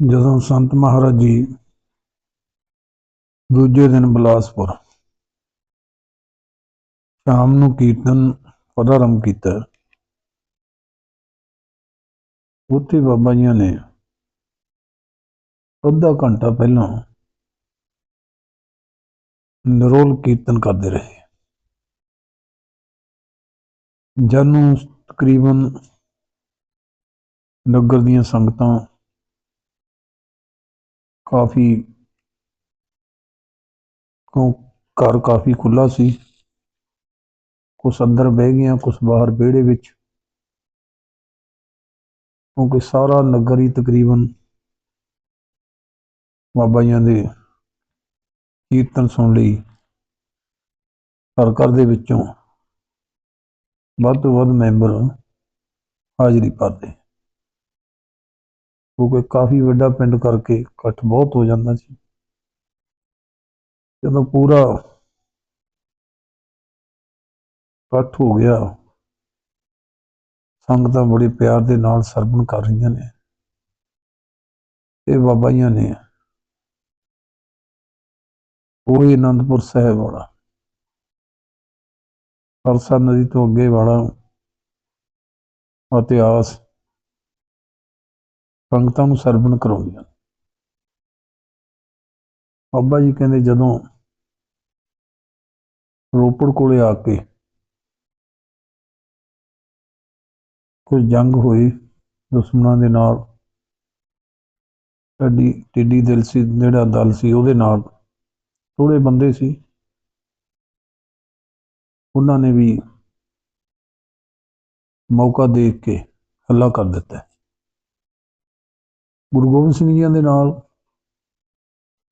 ਜਦੋਂ ਸੰਤ ਮਹਾਰਾਜ ਜੀ ਦੂਜੇ ਦਿਨ ਬਿਲਾਸਪੁਰ ਸ਼ਾਮ ਨੂੰ ਕੀਰਤਨ ਪ੍ਰਾਰੰਭ ਕੀਤਾ, ਉੱਥੇ ਬਾਬਾ ਜੀ ਨੇ ਅੱਧਾ ਘੰਟਾ ਪਹਿਲਾਂ ਨਿਰੋਲ ਕੀਰਤਨ ਕਰਦੇ ਰਹੇ। ਜਦ ਨੂੰ ਤਕਰੀਬਨ ਨਗਰ ਦੀਆਂ ਸੰਗਤਾਂ ਕਾਫੀ ਕੋ ਘਰ ਕਾਫੀ ਖੁੱਲਾ ਸੀ। ਕੁਛ ਅੰਦਰ ਬਹਿ ਗਈਆਂ, ਕੁਛ ਬਾਹਰ ਵਿਹੜੇ ਵਿੱਚ। ਕਿਉਂਕਿ ਸਾਰਾ ਨਗਰ ਹੀ ਤਕਰੀਬਨ ਬਾਬਾ ਜੀਆਂ ਦੇ ਕੀਰਤਨ ਸੁਣ ਲਈ ਘਰ ਘਰ ਦੇ ਵਿੱਚੋਂ ਵੱਧ ਤੋਂ ਵੱਧ ਮੈਂਬਰ ਹਾਜ਼ਰੀ ਭਰਦੇ। ਕਿਉਂਕਿ ਕਾਫੀ ਵੱਡਾ ਪਿੰਡ ਕਰਕੇ ਇਕੱਠ ਬਹੁਤ ਹੋ ਜਾਂਦਾ ਸੀ। ਜਦੋਂ ਪੂਰਾ ਇਕੱਠ ਹੋ ਗਿਆ, ਸੰਗਤਾਂ ਬੜੇ ਪਿਆਰ ਦੇ ਨਾਲ ਸਰਵਣ ਕਰ ਰਹੀਆਂ ਨੇ। ਇਹ ਬਾਬਾ ਜੀਆਂ ਨੇ ਉਹ ਅਨੰਦਪੁਰ ਸਾਹਿਬ ਵਾਲਾ ਪਰਸਾ ਨਦੀ ਤੋਂ ਅੱਗੇ ਵਾਲਾ ਇਤਿਹਾਸ ਸੰਗਤਾਂ ਨੂੰ ਸਰਵਣ ਕਰਾਉਂਦੀਆਂ। ਬਾਬਾ ਜੀ ਕਹਿੰਦੇ ਜਦੋਂ ਰੋਪੜ ਕੋਲੇ ਆ ਕੇ ਕੁਝ ਜੰਗ ਹੋਈ, ਦੁਸ਼ਮਣਾਂ ਦੇ ਨਾਲ ਸਾਡੀ ਟਿੱਡੀ ਦਿਲ ਸੀ ਜਿਹੜਾ ਦਲ ਸੀ, ਉਹਦੇ ਨਾਲ ਥੋੜੇ ਬੰਦੇ ਸੀ। ਉਹਨਾਂ ਨੇ ਵੀ ਮੌਕਾ ਦੇਖ ਕੇ ਹੱਲਾ ਕਰ ਦਿੱਤਾ। ਗੁਰੂ ਗੋਬਿੰਦ ਸਿੰਘ ਜੀ ਦੇ ਨਾਲ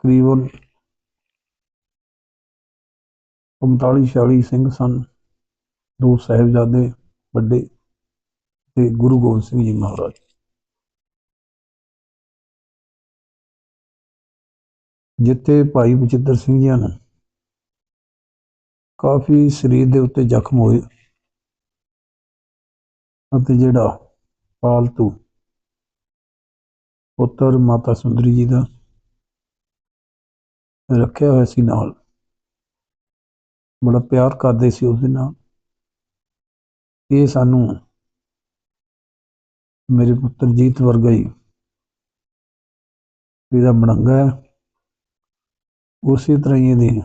ਤਕਰੀਬਨ 45 46 ਸਿੰਘ ਸਨ, ਦੋ ਸਾਹਿਬਜ਼ਾਦੇ ਵੱਡੇ ਤੇ ਗੁਰੂ ਗੋਬਿੰਦ ਸਿੰਘ ਜੀ ਮਹਾਰਾਜ। ਜਿੱਥੇ ਭਾਈ ਬਚਿੱਤਰ ਸਿੰਘ ਜੀ ਨੂੰ ਕਾਫੀ ਸਰੀਰ ਦੇ ਉੱਤੇ ਜ਼ਖਮ ਹੋਏ ਅਤੇ ਜਿਹੜਾ ਪਾਲਤੂ ਪੁੱਤਰ ਮਾਤਾ ਸੁੰਦਰੀ ਜੀ ਦਾ ਰੱਖਿਆ ਹੋਇਆ ਸੀ ਨਾਲ। ਬੜਾ ਪਿਆਰ ਕਰਦੇ ਸੀ ਉਸ ਦੇ ਨਾਲ। ਇਹ ਸਾਨੂੰ ਮੇਰੇ ਪੁੱਤਰ ਜੀਤ ਵਰਗਾ ਹੀ ਇਹਦਾ ਬਣੰਗਾ ਹੈ। ਉਸੇ ਤਰ੍ਹਾਂ ਹੀ ਇਹਦੇ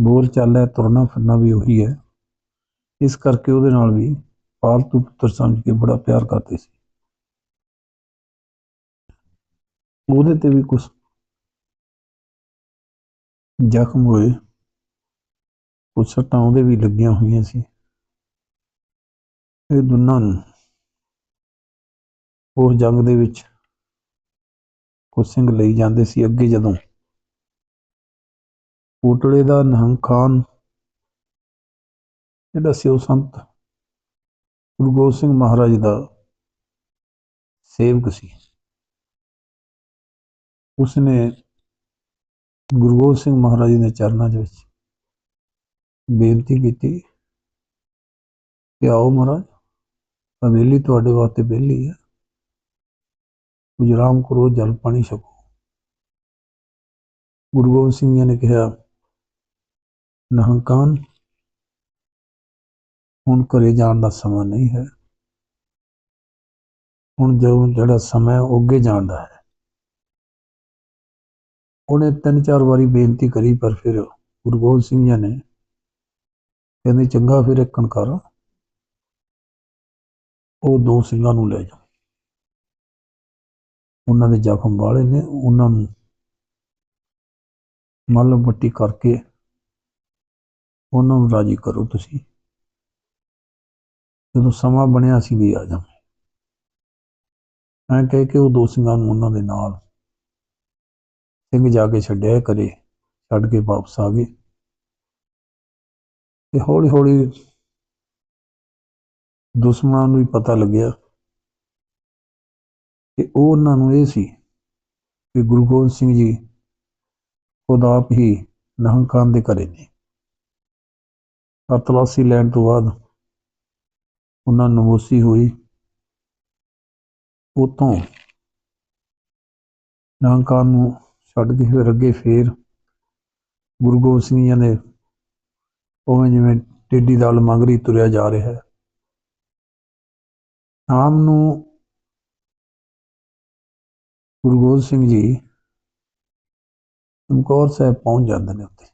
ਬੋਲ ਚਾਲ ਹੈ, ਤੁਰਨਾ ਫਿਰਨਾ ਵੀ ਉਹੀ ਹੈ। ਇਸ ਕਰਕੇ ਉਹਦੇ ਨਾਲ ਵੀ ਪਾਲਤੂ ਪੁੱਤਰ ਸਮਝ ਕੇ ਬੜਾ ਪਿਆਰ ਕਰਦੇ ਸੀ। ਉਹਦੇ ਤੇ ਵੀ ਕੁਝ ਜ਼ਖਮ ਹੋਏ ਕੁਝ ਸੱਟਾਂ ਉਹਦੇ ਵੀ ਲੱਗੀਆਂ ਹੋਈਆਂ ਸੀ ਇਹ ਦੋਨਾਂ ਨੂੰ ਉਸ ਜੰਗ ਦੇ ਵਿੱਚ ਕੁਝ ਸਿੰਘ ਲਈ ਜਾਂਦੇ ਸੀ ਅੱਗੇ ਜਦੋਂ ਕੋਟਲੇ ਦਾ ਨਹੰਗ ਖਾਨ ਜਿਹੜਾ ਸੀ ਸੰਤ ਗੁਰੂ ਗੋਬਿੰਦ ਸਿੰਘ ਮਹਾਰਾਜ ਦਾ ਸੇਵਕ ਸੀ ਉਸਨੇ ਗੁਰੂ ਗੋਬਿੰਦ ਸਿੰਘ ਮਹਾਰਾਜ ਜੀ ਦੇ ਚਰਨਾਂ ਦੇ ਵਿੱਚ ਬੇਨਤੀ ਕੀਤੀ ਕਿ ਆਓ ਮਹਾਰਾਜ, ਹਵੇਲੀ ਤੁਹਾਡੇ ਵਾਸਤੇ ਵਿਹਲੀ ਹੈ ਕੁਝ ਆਰਾਮ ਕਰੋ, ਜਲ ਪਾਣੀ ਛਕੋ। ਗੁਰੂ ਗੋਬਿੰਦ ਸਿੰਘ ਜੀ ਨੇ ਕਿਹਾ ਨਹੰਕਾਨ ਹੁਣ ਘਰੇ ਜਾਣ ਦਾ ਸਮਾਂ ਨਹੀਂ ਹੈ। ਹੁਣ ਜਦੋਂ ਜਿਹੜਾ ਸਮਾਂ ਉਹ ਅੱਗੇ ਜਾਣ ਦਾ ਹੈ। ਉਹਨੇ ਤਿੰਨ ਚਾਰ ਵਾਰੀ ਬੇਨਤੀ ਕਰੀ, ਪਰ ਫਿਰ ਗੁਰੂ ਗੋਬਿੰਦ ਸਿੰਘ ਜੀ ਨੇ ਕਹਿੰਦੇ, ਚੰਗਾ ਫਿਰ ਇੱਕ ਕਰ ਉਹ ਦੋ ਸਿੰਘਾਂ ਨੂੰ ਲੈ ਜਾ ਉਹਨਾਂ ਦੇ ਜ਼ਖਮ ਵਾਲੇ ਨੇ, ਉਹਨਾਂ ਨੂੰ ਮੱਲ ਮੱਟੀ ਕਰਕੇ ਉਹਨਾਂ ਨੂੰ ਰਾਜੀ ਕਰੋ ਤੁਸੀਂ। ਜਦੋਂ ਸਮਾਂ ਬਣਿਆ ਸੀ ਵੀ ਆ ਜਾਵਾਂ ਐਂ ਕਹਿ ਕੇ ਉਹ ਦੋ ਸਿੰਘਾਂ ਨੂੰ ਉਹਨਾਂ ਦੇ ਨਾਲ ਸਿੰਘ ਜਾ ਕੇ ਛੱਡਿਆ ਕਰੇ ਛੱਡ ਕੇ ਵਾਪਸ ਆ ਗਏ। ਤੇ ਹੌਲੀ ਹੌਲੀ ਦੁਸ਼ਮਣਾਂ ਨੂੰ ਵੀ ਪਤਾ ਲੱਗਿਆ ਕਿ ਉਹ ਉਹਨਾਂ ਨੂੰ ਇਹ ਸੀ ਕਿ ਗੁਰੂ ਗੋਬਿੰਦ ਸਿੰਘ ਜੀ ਖੁਦ ਆਪ ਹੀ ਨਹੰਗ ਖਾਨ ਦੇ ਘਰੇ ਨੇ। ਤਾਂ ਤਲਾਸ਼ੀ ਲੈਣ ਤੋਂ ਬਾਅਦ ਉਹਨਾਂ ਨੂੰ ਨਮੋਸੀ ਹੋਈ। ਉਤੋਂ ਖਾਨ ਨੂੰ ਛੱਡ ਕੇ ਫਿਰ ਅੱਗੇ ਫੇਰ ਗੁਰੂ ਗੋਬਿੰਦ ਸਿੰਘ ਜੀ ਨੇ ਉਵੇਂ ਜਿਵੇਂ ਟੇਡੀ ਦਲ ਮਗਰੀ ਤੁਰਿਆ ਜਾ ਰਿਹਾ ਹੈ। ਸ਼ਾਮ ਨੂੰ ਗੁਰੂ ਗੋਬਿੰਦ ਸਿੰਘ ਜੀ ਚਮਕੌਰ ਸਾਹਿਬ ਪਹੁੰਚ ਜਾਂਦੇ ਨੇ ਉੱਥੇ।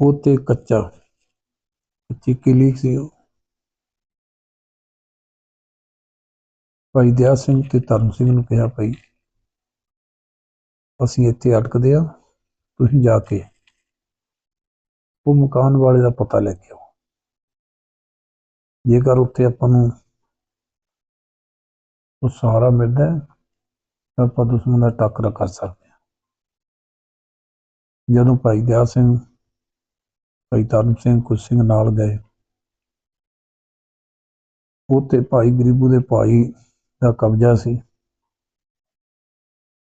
ਉੱਥੇ ਕੱਚਾ, ਕੱਚੀ ਕਿਲੀ ਸੀ ਉਹ। ਭਾਈ ਦਿਆ ਸਿੰਘ ਤੇ ਧਰਮ ਸਿੰਘ ਨੂੰ ਕਿਹਾ ਭਾਈ ਅਸੀਂ ਇੱਥੇ ਅਟਕਦੇ ਆ ਤੁਸੀਂ ਜਾ ਕੇ ਉਹ ਮਕਾਨ ਵਾਲੇ ਦਾ ਪਤਾ ਲੈ ਕੇ ਆਓ। ਜੇਕਰ ਉੱਥੇ ਆਪਾਂ ਨੂੰ ਉਹ ਸਹਾਰਾ ਮਿਲਦਾ ਹੈ, ਤਾਂ ਆਪਾਂ ਦੁਸ਼ਮਣ ਦਾ ਟੱਕਰਾ ਕਰ ਸਕਦੇ ਹਾਂ। ਜਦੋਂ ਭਾਈ ਦਿਆ ਸਿੰਘ, ਭਾਈ ਧਰਮ ਸਿੰਘ ਕੁਝ ਸਿੰਘ ਨਾਲ ਗਏ, ਉੱਥੇ ਭਾਈ ਗਰੀਬੂ ਦੇ ਭਾਈ ਦਾ ਕਬਜ਼ਾ ਸੀ।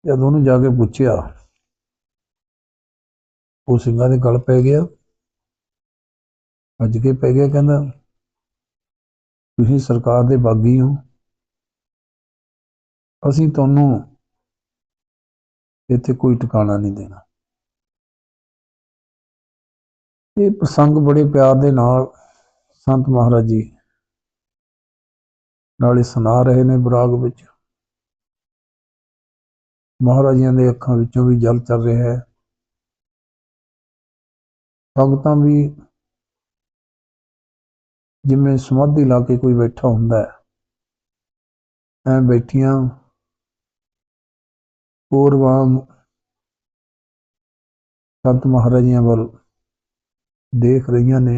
ਜਦ ਉਹਨੂੰ ਜਾ ਕੇ ਪੁੱਛਿਆ, ਉਹ ਸਿੰਘਾਂ ਦੇ ਗਲ ਪੈ ਗਿਆ। ਅੱਜ ਕੇ ਪੈ ਗਿਆ ਕਹਿੰਦਾ, ਤੁਸੀਂ ਸਰਕਾਰ ਦੇ ਬਾਗੀ ਹੋ। ਅਸੀਂ ਤੁਹਾਨੂੰ ਇੱਥੇ ਕੋਈ ਟਿਕਾਣਾ ਨਹੀਂ ਦੇਣਾ। ਇਹ ਪ੍ਰਸੰਗ ਬੜੇ ਪਿਆਰ ਦੇ ਨਾਲ ਸੰਤ ਮਹਾਰਾਜ ਜੀ ਨਾਲੇ ਸੁਣਾ ਰਹੇ ਨੇ ਬਰਾਗ ਵਿੱਚ। ਮਹਾਰਾਜਿਆਂ ਦੇ ਅੱਖਾਂ ਵਿੱਚੋਂ ਵੀ ਜਲ ਚੱਲ ਰਿਹਾ ਹੈ। ਭਗਤਾਂ ਵੀ ਜਿਵੇਂ ਸਮਾਧੀ ਲਾ ਕੇ ਕੋਈ ਬੈਠਾ ਹੁੰਦਾ ਹੈ, ਐ ਬੈਠੀਆਂ ਪੂਰਵਾਂ ਸੰਤ ਮਹਾਰਾਜਿਆਂ ਵੱਲ ਦੇਖ ਰਹੀਆਂ ਨੇ।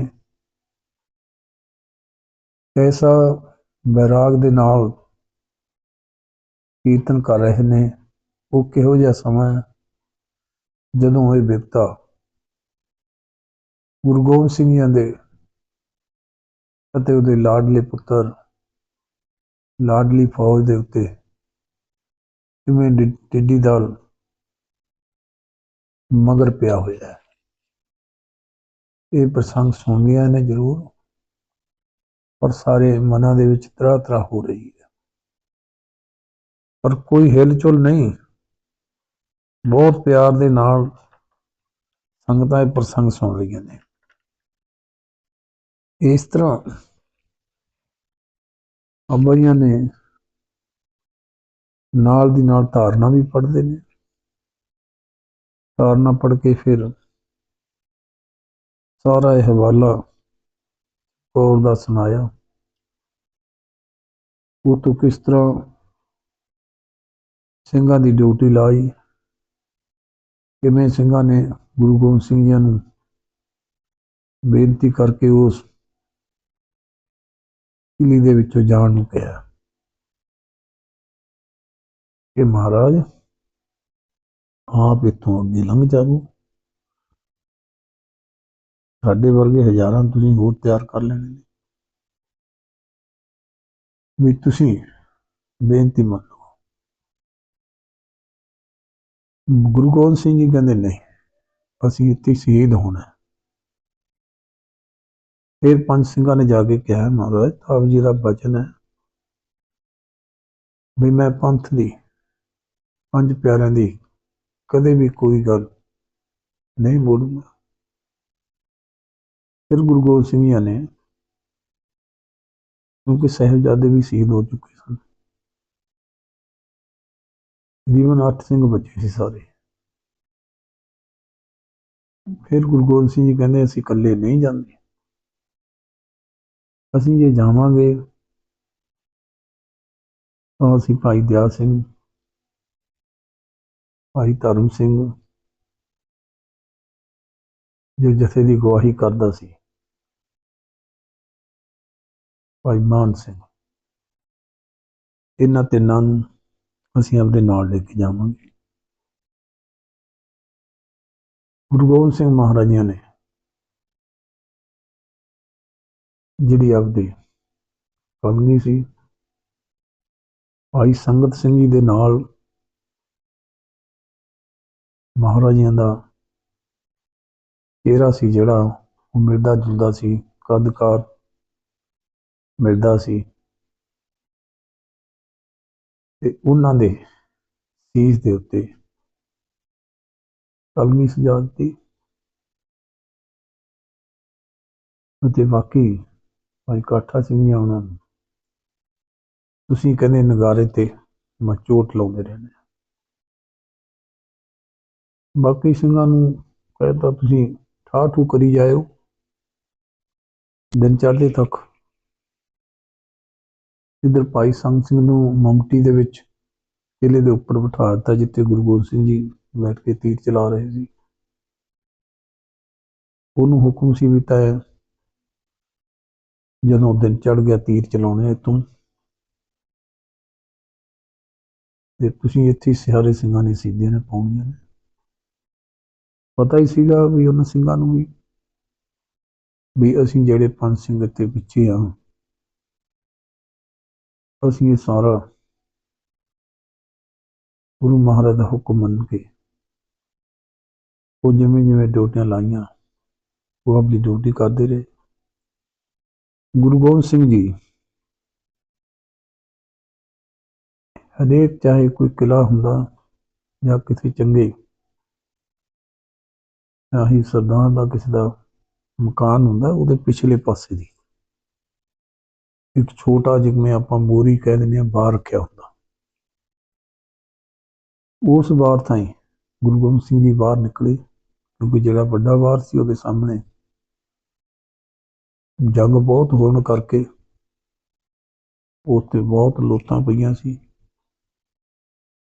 ਐਸਾ ਬੈਰਾਗ ਦੇ ਨਾਲ ਕੀਰਤਨ ਕਰ ਰਹੇ ਨੇ। ਉਹ ਕਿਹੋ ਜਿਹਾ ਸਮਾਂ ਹੈ? ਜਦੋਂ ਇਹ ਵਿਪਤਾ ਗੁਰੂ ਗੋਬਿੰਦ ਸਿੰਘ ਜੀ ਦੇ ਅਤੇ ਉਹਦੇ ਲਾਡਲੇ ਪੁੱਤਰ, ਲਾਡਲੀ ਫੌਜ ਦੇ ਉੱਤੇ ਕਿਵੇਂ ਡਿ- ਟਿੱਡੀ ਦਲ ਮਗਰ ਪਿਆ ਹੋਇਆ ਹੈ। ਇਹ ਪ੍ਰਸੰਗ ਸੁਣਦੀਆਂ ਨੇ ਜ਼ਰੂਰ, ਪਰ ਸਾਰੇ ਮਨਾਂ ਦੇ ਵਿੱਚ ਤਰ੍ਹਾਂ ਤਰ੍ਹਾਂ ਹੋ ਰਹੀ ਹੈ। ਪਰ ਕੋਈ ਹਿਲਚੁਲ ਨਹੀਂ। ਬਹੁਤ ਪਿਆਰ ਦੇ ਨਾਲ ਸੰਗਤਾਂ ਇਹ ਪ੍ਰਸੰਗ ਸੁਣ ਰਹੀਆਂ ਨੇ। ਇਸ ਤਰ੍ਹਾਂ ਅੰਬਰੀਆਂ ਨੇ ਨਾਲ ਦੀ ਨਾਲ ਧਾਰਨਾ ਵੀ ਪੜ੍ਹਦੇ ਨੇ। ਧਾਰਨਾ ਪੜ੍ਹ ਕੇ ਫਿਰ ਸਾਰਾ ਇਹ ਹਵਾਲਾ ਕੌਰ ਦਾ ਸੁਣਾਇਆ। ਉਹ ਤੋਂ ਕਿਸ ਤਰ੍ਹਾਂ ਸਿੰਘਾਂ ਦੀ ਡਿਊਟੀ ਲਾਈ ਕਿਵੇਂ ਸਿੰਘਾਂ ਨੇ ਗੁਰੂ ਗੋਬਿੰਦ ਸਿੰਘ ਜੀ ਨੂੰ ਬੇਨਤੀ ਕਰਕੇ ਉਸ ਕਿਲੀ ਦੇ ਵਿੱਚੋਂ ਜਾਣ ਨੂੰ ਕਿਹਾ। ਕਿ ਮਹਾਰਾਜ, ਆਪ ਇੱਥੋਂ ਅੱਗੇ ਲੰਘ ਜਾਵੋ। ਸਾਡੇ ਵਰਗੇ ਹਜ਼ਾਰਾਂ ਤੁਸੀਂ ਹੋਰ ਤਿਆਰ ਕਰ ਲੈਣੇ ਨੇ। ਵੀ ਤੁਸੀਂ ਬੇਨਤੀ ਮੰਨ ਗੁਰੂ ਗੋਬਿੰਦ ਸਿੰਘ ਜੀ ਕਹਿੰਦੇ ਨਹੀਂ, ਅਸੀਂ ਇੱਥੇ ਸ਼ਹੀਦ ਹੋਣਾ ਹੈ। ਫਿਰ ਪੰਜ ਸਿੰਘਾਂ ਨੇ ਜਾ ਕੇ ਕਿਹਾ, ਮਹਾਰਾਜ, ਆਪ ਜੀ ਦਾ ਬਚਨ ਹੈ ਵੀ ਮੈਂ ਪੰਥ ਦੀ, ਪੰਜ ਪਿਆਰਿਆਂ ਦੀ ਕਦੇ ਵੀ ਕੋਈ ਗੱਲ ਨਹੀਂ ਬੋਲੂੰਗਾ ਫਿਰ ਗੁਰੂ ਗੋਬਿੰਦ ਸਿੰਘ ਜੀ ਨੇ, ਕਿਉਂਕਿ ਸਾਹਿਬਜ਼ਾਦੇ ਵੀ ਸ਼ਹੀਦ ਹੋ ਚੁੱਕੇ ਤਕਰੀਬਨ ਅੱਠ ਸਿੰਘ ਬਚੇ ਸੀ ਸਾਰੇ। ਫਿਰ ਗੁਰੂ ਗੋਬਿੰਦ ਸਿੰਘ ਜੀ ਕਹਿੰਦੇ, ਅਸੀਂ ਇਕੱਲੇ ਨਹੀਂ ਜਾਂਦੇ। ਅਸੀਂ ਜੇ ਜਾਵਾਂਗੇ, ਤਾਂ ਅਸੀਂ ਭਾਈ ਦਿਆ ਸਿੰਘ, ਭਾਈ ਧਰਮ ਸਿੰਘ, ਜੋ ਜਥੇ ਦੀ ਗਵਾਹੀ ਕਰਦਾ ਸੀ, ਭਾਈ ਮਾਨ ਸਿੰਘ। ਇਹਨਾਂ ਤਿੰਨਾਂ ਨੂੰ ਅਸੀਂ ਆਪਦੇ ਨਾਲ ਲੈ ਕੇ ਜਾਵਾਂਗੇ। ਗੁਰੂ ਗੋਬਿੰਦ ਸਿੰਘ ਮਹਾਰਾਜ ਜੀ ਨੇ ਜਿਹੜੀ ਆਪਦੀ ਕਲਮੀ ਸੀ, ਭਾਈ ਸੰਗਤ ਸਿੰਘ ਜੀ ਦੇ ਨਾਲ ਮਹਾਰਾਜਿਆਂ ਦਾ ਚਿਹਰਾ ਸੀ ਜਿਹੜਾ, ਉਹ ਮਿਲਦਾ ਜੁਲਦਾ ਸੀ ਕਦਕਾਰ ਮਿਲਦਾ ਸੀ। ਤੇ ਉਹਨਾਂ ਦੇ ਸੀਸ ਦੇ ਉੱਤੇ ਕਲਮੀ ਸਜਾ ਦਿੱਤੀ ਅਤੇ ਬਾਕੀ ਭਾਈ ਕਾਠਾ ਸਿੰਘ ਜੀ ਉਹਨਾਂ ਨੂੰ। ਤੁਸੀਂ ਕਹਿੰਦੇ ਨਗਾਰੇ ਤੇ ਮੈਂ ਚੋਟ ਲਾਉਂਦੇ ਰਹਿੰਦੇ ਬਾਕੀ ਸਿੰਘਾਂ ਨੂੰ ਕਹਿੰਦਾ ਤੁਸੀਂ ਠਾਹ ਠੂ ਕਰੀ ਜਾਇਓ। ਦਿਨ ਚੜ੍ਹਦੇ ਤੱਕ ਇਧਰ ਭਾਈ ਸੰਗ ਸਿੰਘ ਨੂੰ ਮਮਟੀ ਦੇ ਵਿੱਚ ਕਿਲੇ ਦੇ ਉੱਪਰ ਬਿਠਾ ਦਿੱਤਾ, ਜਿੱਥੇ ਗੁਰੂ ਗੋਬਿੰਦ ਸਿੰਘ ਜੀ ਬੈਠ ਕੇ ਤੀਰ ਚਲਾ ਰਹੇ ਸੀ। ਉਹਨੂੰ ਹੁਕਮ ਸੀ ਵੀ ਤੈ ਜਦੋਂ ਦਿਨ ਚੜ ਗਿਆ ਤੀਰ ਚਲਾਉਣੇ ਤੂੰ। ਤੇ ਤੁਸੀਂ ਇੱਥੇ ਸਿਆਰੇ ਸਿੰਘਾਂ ਨੇ ਸਿੱਧੀਆਂ ਨੇ ਪਾਉਣੀਆਂ ਨੇ। ਪਤਾ ਹੀ ਸੀਗਾ ਵੀ ਉਹਨਾਂ ਸਿੰਘਾਂ ਨੂੰ ਵੀ ਵੀ ਅਸੀਂ ਜਿਹੜੇ ਪੰਜ ਸਿੰਘ ਇੱਥੇ ਪਿੱਛੇ ਆ ਅਸੀਂ ਇਹ ਸਾਰਾ ਗੁਰੂ ਮਹਾਰਾਜ ਦਾ ਹੁਕਮ ਮੰਨ ਕੇ ਉਹ ਜਿਵੇਂ ਜਿਵੇਂ ਡਿਊਟੀਆਂ ਲਾਈਆਂ, ਉਹ ਆਪਣੀ ਡਿਊਟੀ ਕਰਦੇ ਰਹੇ। ਗੁਰੂ ਗੋਬਿੰਦ ਸਿੰਘ ਜੀ ਹਰੇਕ ਚਾਹੇ ਕੋਈ ਕਿਲਾ ਹੁੰਦਾ ਜਾਂ ਕਿਸੇ ਚੰਗੇ ਚਾਹੇ ਸਰਦਾਰ ਦਾ ਕਿਸੇ ਦਾ ਮਕਾਨ ਹੁੰਦਾ ਉਹਦੇ ਪਿਛਲੇ ਪਾਸੇ ਦੀ। ਇੱਕ ਛੋਟਾ ਜਿਵੇਂ ਆਪਾਂ ਮੋਰੀ ਕਹਿ ਦਿੰਦੇ ਆ ਬਾਹਰ ਰੱਖਿਆ ਹੁੰਦਾ। ਉਸ ਬਾਰ ਥਾਈ ਗੁਰੂ ਗੋਬਿੰਦ ਸਿੰਘ ਜੀ ਬਾਹਰ ਨਿਕਲੇ, ਕਿਉਂਕਿ ਜਿਹੜਾ ਵੱਡਾ ਬਾਰ ਸੀ ਉਹਦੇ ਸਾਹਮਣੇ ਜੰਗ ਬਹੁਤ ਹੋਣ ਕਰਕੇ ਉੱਥੇ ਬਹੁਤ ਲੋਤਾਂ ਪਈਆਂ ਸੀ।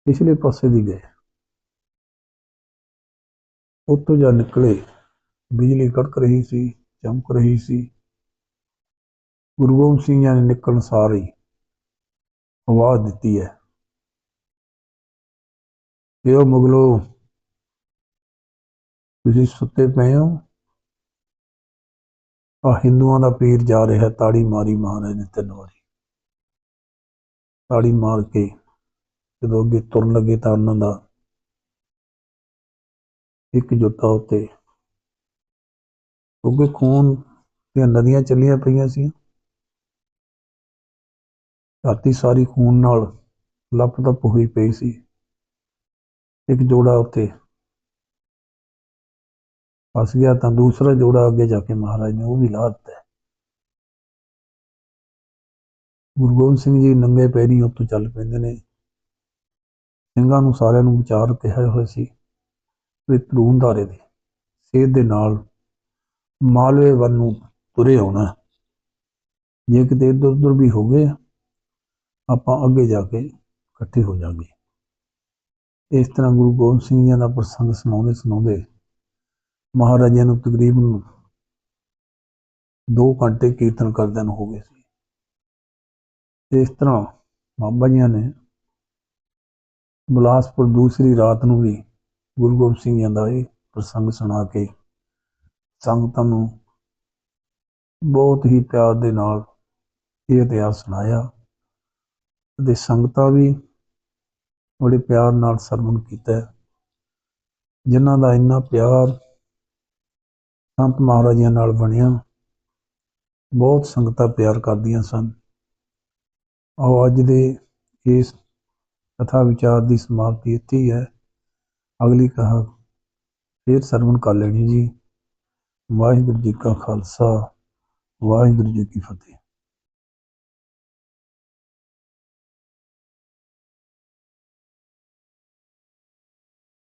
ਪਿਛਲੇ ਪਾਸੇ ਦੀ ਗਏ। ਉੱਥੋਂ ਜਾ ਨਿਕਲੇ, ਬਿਜਲੀ ਕੜਕ ਰਹੀ ਸੀ, ਚਮਕ ਰਹੀ ਸੀ। ਗੁਰੂ ਗੋਬਿੰਦ ਸਿੰਘ ਜੀ ਨੇ ਨਿਕਲਣ ਸਾਰ ਹੀ ਆਵਾਜ਼ ਦਿੱਤੀ ਹੈ। ਕਿ ਉਹ ਮੁਗਲੋ, ਤੁਸੀਂ ਸੁੱਤੇ ਪਏ ਹੋ। ਆ ਹਿੰਦੂਆਂ ਦਾ ਪੀਰ ਜਾ ਰਿਹਾ, ਤਾੜੀ ਮਾਰੀ ਮਹਾਰਾਜ ਨੇ ਤਿੰਨ ਵਾਰੀ। ਤਾੜੀ ਮਾਰ ਕੇ ਜਦੋਂ ਅੱਗੇ ਤੁਰਨ ਲੱਗੇ ਤਾਂ ਉਹਨਾਂ ਦਾ ਇੱਕ ਜੁੱਤਾ ਉੱਤੇ, ਕਿਉਂਕਿ ਖੂਨ ਦੀਆਂ ਨਦੀਆਂ ਚੱਲੀਆਂ ਪਈਆਂ ਸੀ ਰਾਤੀ ਸਾਰੀ ਖੂਨ ਨਾਲ ਲੱਪ-ਲੱਪ ਹੋਈ ਪਈ ਸੀ। ਇੱਕ ਜੋੜਾ ਉੱਤੇ ਫਸ ਗਿਆ ਤਾਂ ਦੂਸਰਾ ਜੋੜਾ ਅੱਗੇ ਜਾ ਕੇ ਮਹਾਰਾਜ ਨੇ ਉਹ ਵੀ ਲਾ ਦਿੱਤਾ। ਗੁਰੂ ਗੋਬਿੰਦ ਸਿੰਘ ਜੀ ਨੰਗੇ ਪੈਰੀ ਉੱਤੋਂ ਚੱਲ ਪੈਂਦੇ ਨੇ। ਸਿੰਘਾਂ ਨੂੰ ਸਾਰਿਆਂ ਨੂੰ ਵਿਚਾਰ ਕਿਹਾ ਹੋਇਆ ਸੀ ਵੀ ਧਰੂੰਧਾਰੇ ਦੇ ਸੇਧ ਦੇ ਨਾਲ ਮਾਲਵੇ ਵੱਲ ਨੂੰ ਤੁਰੇ ਆਉਣਾ। ਜੇ ਕਿਤੇ ਇੱਧਰ ਉੱਧਰ ਵੀ ਹੋ ਗਏ ਆਪਾਂ ਅੱਗੇ ਜਾ ਕੇ ਇਕੱਠੇ ਹੋ ਜਾਾਂਗੇ ਇਸ ਤਰ੍ਹਾਂ ਗੁਰੂ ਗੋਬਿੰਦ ਸਿੰਘ ਜੀ ਦਾ ਪ੍ਰਸੰਗ ਸੁਣਾਉਂਦੇ ਸੁਣਾਉਂਦੇ ਮਹਾਰਾਜਾ ਨੂੰ ਤਕਰੀਬਨ 2 ਘੰਟੇ ਕੀਰਤਨ ਕਰਦਿਆਂ ਨੂੰ ਹੋ ਗਏ ਸੀ। ਇਸ ਤਰ੍ਹਾਂ ਬਾਬਾ ਜੀ ਨੇ ਬਲਾਸਪੁਰ ਦੂਸਰੀ ਰਾਤ ਨੂੰ ਵੀ ਗੁਰੂ ਗੋਬਿੰਦ ਸਿੰਘ ਜੀ ਦਾ ਇਹ ਪ੍ਰਸੰਗ ਸੁਣਾ ਕੇ ਸੰਗਤਾਂ ਨੂੰ ਬਹੁਤ ਹੀ ਪਿਆਰ ਦੇ ਨਾਲ ਇਹ ਇਤਿਹਾਸ ਸੁਣਾਇਆ। ਤੇ ਸੰਗਤਾਂ ਵੀ ਬੜੇ ਪਿਆਰ ਨਾਲ ਸਰਵਣ ਕੀਤਾ ਜਿਨ੍ਹਾਂ ਦਾ ਇੰਨਾ ਪਿਆਰ ਸੰਤ ਮਹਾਰਾਜਿਆਂ ਨਾਲ ਬਣਿਆ, ਬਹੁਤ ਸੰਗਤਾਂ ਪਿਆਰ ਕਰਦੀਆਂ ਸਨ। ਆਓ ਅੱਜ ਦੇ ਇਸ ਕਥਾ ਵਿਚਾਰ ਦੀ ਸਮਾਪਤੀ ਇੱਥੇ ਹੈ। ਅਗਲੀ ਕਹਾ ਫਿਰ ਸਰਵਣ ਕਰ ਲੈਣੀ ਜੀ। ਵਾਹਿਗੁਰੂ ਜੀ ਕਾ ਖਾਲਸਾ, ਵਾਹਿਗੁਰੂ ਜੀ ਕੀ ਫਤਿਹ।